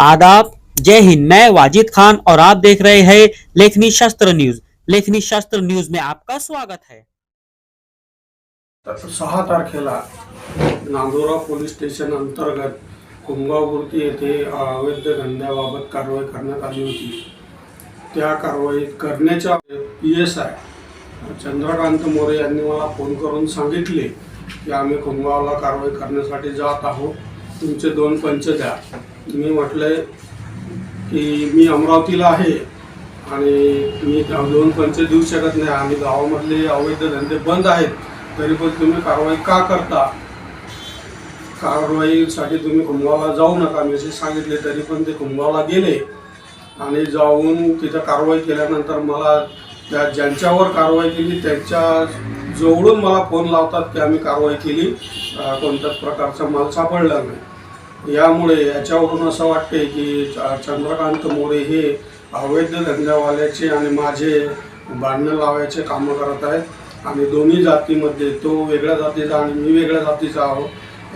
आदाब। जय हिंद। मैं वाजिद खान और आप देख रहे हैं लेखनी शास्त्र न्यूज। लेखनी शास्त्र न्यूज में आपका स्वागत है। सहा तारखेला नांदोरा पोलीस स्टेशन अंतर्गत कुंभावृत्ती येथे अवैध धंद्याबाबत कारवाई करण्यात आली होती. त्या कारवाई करण्याच्या P S I Chandrakant More यांनी मला फोन करून सांगितले की आम्ही कुंभावला कारवाई करण्यासाठी जात आहोत. तुमचे दोन पंच द्या. मी म्हटले की मी अमरावतीला आहे आणि मी दोन पंच देऊ शकत नाही. आणि गावामधले अवैध धंदे बंद आहेत. तरी पण तुम्ही कारवाई का करता? कारवाईसाठी तुम्ही कुंभावला जाऊ नका. मेसेज सांगितले तरी पण ते कुंभावला गेले. आणि जाऊन तिथं कारवाई केल्यानंतर मला त्या ज्यांच्यावर कारवाई केली त्यांच्या जवळून मला फोन लावतात की आम्ही कारवाई केली. कोणत्याच प्रकारचा माल सापडला नाही. यामुळे याच्यावरून असं वाटते की चंद्रकांत मोरे हे अवैध धंद्यावाल्याचे आणि माझे भांडणं लावायचे कामं करत आहेत. आणि दोन्ही जातीमध्ये तो वेगळ्या जातीचा आणि मी वेगळ्या जातीचा आहोत.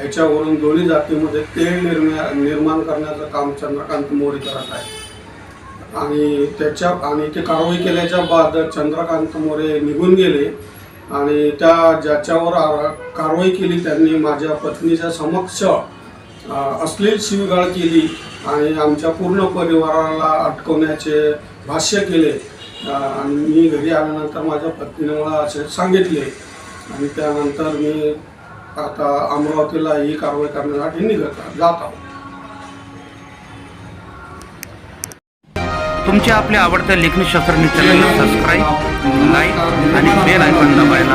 याच्यावरून दोन्ही जातीमध्ये तेल निर्मा निर्माण करण्याचं काम चंद्रकांत मोरे करत आहे आणि त्याच्या आणि ते कारवाई केल्याच्या बाद चंद्रकांत मोरे निघून गेले. आणि त्या ज्याच्यावर आ- कारवाई केली त्यांनी माझ्या पत्नीच्या समक्ष अश्लील शिवीगाळ केली आणि आमच्या पूर्ण परिवाराला अटकवण्याचे भाष्य केले. आणि मी घरी आल्यानंतर माझ्या पत्नीने मला असे सांगितले. आणि त्यानंतर मी आता अमरावतीला ही कारवाई करण्यासाठी निघत जात आहोत. तुमच्या आपल्या आवडत्या लेखनी शास्त्र चॅनलला सबस्क्राईब लाईक आणि बेल आयकॉन दाबायला